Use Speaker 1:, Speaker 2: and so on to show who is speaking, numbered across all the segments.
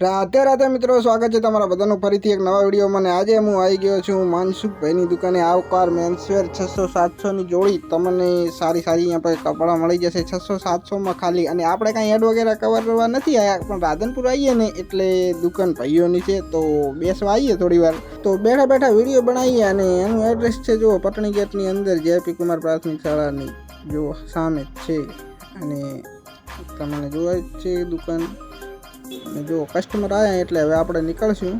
Speaker 1: રાધે રાતે મિત્રો સ્વાગત છે તમારા બધાનું. ફરીથી એક નવા વિડીયોમાં ને આજે હું આવી ગયો છું માનસુખભાઈની દુકાને. આવકાર મેન્સવેર છસો સાતસોની જોડી. તમને સારી સારી અહીંયા પર કપડાં મળી જશે છસો સાતસોમાં ખાલી. અને આપણે કાંઈ એડ વગેરે કવર કરવા નથી આવ્યા પણ રાધનપુર આવીએ ને એટલે દુકાન ભાઈઓની છે, તો બેસવા આવીએ થોડી વાર. તો બેઠા બેઠા વીડિયો બનાવીએ અને એનું એડ્રેસ છે જો પટણી ગેટની અંદર જેપી કુમાર પ્રાથમિક શાળાની જો સામે છે. અને તમને જોવા છે દુકાન. અને જો કસ્ટમર આવ્યા એટલે હવે આપણે નીકળશું.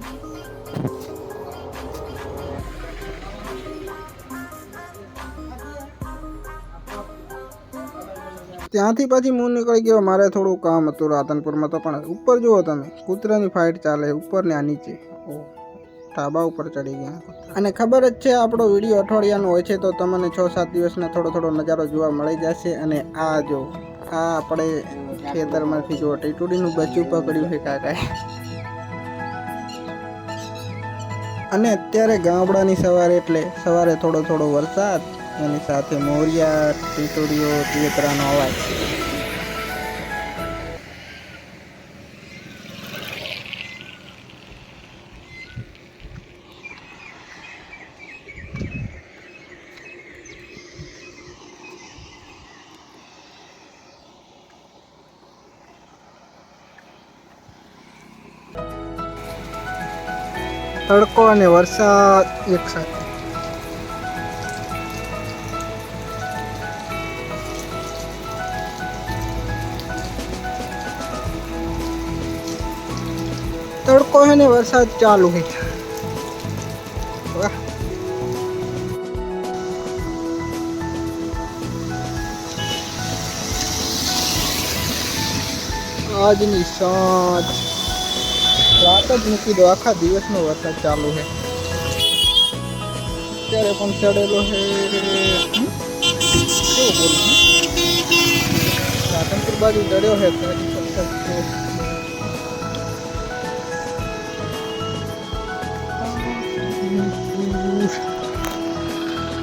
Speaker 1: ત્યાંથી પછી હું નીકળી ગયો. મારે થોડું કામ હતું રાધનપુરમાં તો પણ ઉપર જુઓ તમે, કૂતરાની ફાઇટ ચાલે ઉપર ને આ નીચે. ધાબા ઉપર ચડી ગયા. અને ખબર જ છે, આપણો વીડિયો અઠવાડિયાનો હોય છે, તો તમને છ સાત દિવસના થોડો થોડો નજારો જોવા મળી જશે. અને આ જો આ આપણે ખેતરમાંથી જો ટીટુડીનું બચ્ચું પકડ્યું છે કાકાએ. અને અત્યારે ગામડાની સવારે એટલે સવારે થોડો થોડો વરસાદ, એની સાથે મોરિયા, ટીટુડીઓ તીતરાનો અવાજ. તડકો અને વરસાદ એક સાથે. તડકો છે ને વરસાદ ચાલુ છે આજની સાંજ. રાત જ મૂકી દો આખા દિવસનો વરસાદ ચાલુ છે અત્યારે પણ ચડેલો છે હમ? કેવું બોલું રાધનપુર બાજુ ચડ્યો છે તો હજી વરસાદ છે.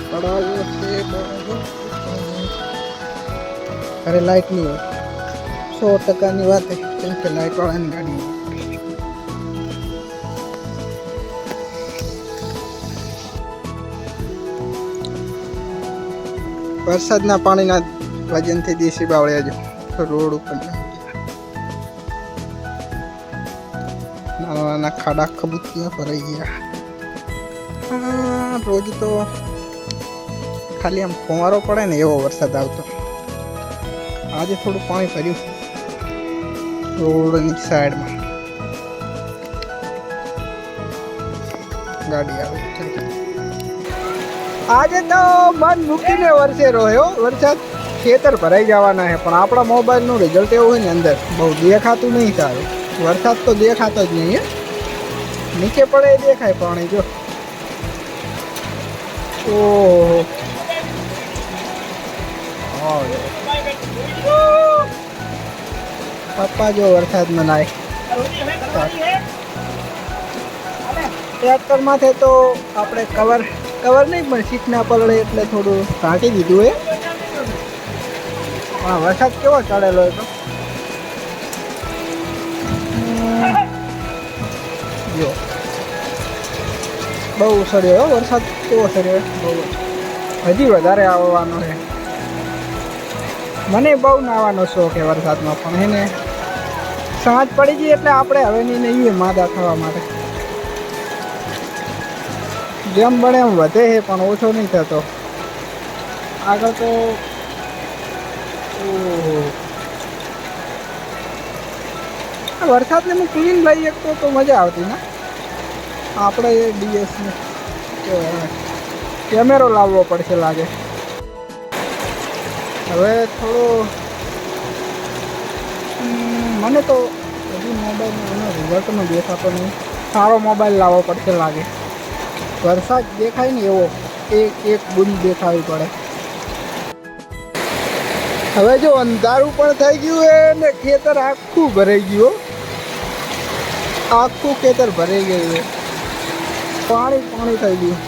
Speaker 1: પડાવો છે પડાવો. અરે લાઈટ નહીં હોય સો ટકાની વાત છે કેમ કે લાઈટ વાળાની ગાડી વરસાદના પાણીના વજનથી દેશી બાવળિયા જો રોડ ઉપર નાના નાના ખાડા ખબૂતિયા ભરાઈ ગયા. રોજ તો ખાલી આમ ફુવારો પડે ને એવો વરસાદ આવતો. આજે થોડું પાણી ભર્યું. રોડની સાઈડમાં ગાડી આવે. આજે તો મન મૂકીને વરસે રહ્યો. વરસાદ ખેતર ભરાઈ જવાના છે પણ આપણા મોબાઈલનું રિઝલ્ટ એવું હોય ને અંદર બહુ દેખાતું નહીં સારું. વરસાદ તો દેખાતો જ નહીં નીચે પડે એ દેખાય પાણી જો. ઓહો. પપ્પા જો વરસાદમાં નાય. ટ્રેક્ટર માથે તો આપણે કવર કવર નહીં, પણ સીટ ના પલળે એટલે થોડું ઢાંકી દીધું એ. હા વરસાદ કેવો ચડેલો હતો? જો. બહુ સડ્યો વરસાદ, કેવો સડ્યો બહુ હજી વધારે આવવાનો છે મને બહુ નાવાનો શોખ છે વરસાદમાં પણ એને સાંજ પડી ગઈ એટલે આપણે હવે નહીં નહીં માદા થવા માટે. જેમ બને એમ વધે છે, પણ ઓછો નહીં થતો. આગળ તો વરસાદને હું ક્લીન લઈ શકતો તો મજા આવતી ને? આપણે એ ડીએસને કેમેરો લાવવો પડશે લાગે. હવે થોડો મને તો હજી મોબાઈલ રિઝલ્ટમાં દેખાતો નહીં. સારો મોબાઈલ લાવવો પડશે લાગે. વરસાદ દેખાય ને એવો, એક એક બુંદ દેખાવી પડે. હવે જો અંધારું પણ થઈ ગયું હે ને ખેતર આખું ભરાઈ ગયું. આખું ખેતર ભરાઈ ગયું પાણી પાણી થઈ ગયું.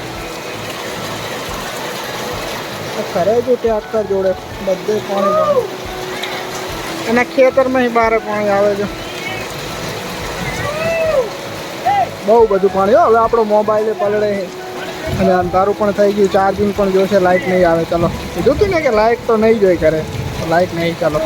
Speaker 1: ખરે જો ટ્રેક્ટર જોડે બધે પાણી પાણી અને ખેતરમાં બહાર પાણી આવે છે. બહુ બધું પાણી. હવે આપણો મોબાઈલ પલળે અને અંધારું પણ થઈ ગયું ચાર્જિંગ પણ જોશે લાઇટ નહીં આવે, ચલો. કીધું હતું ને કે લાઇટ તો નહીં જોઈ કરે લાઇટ નહીં, ચાલો.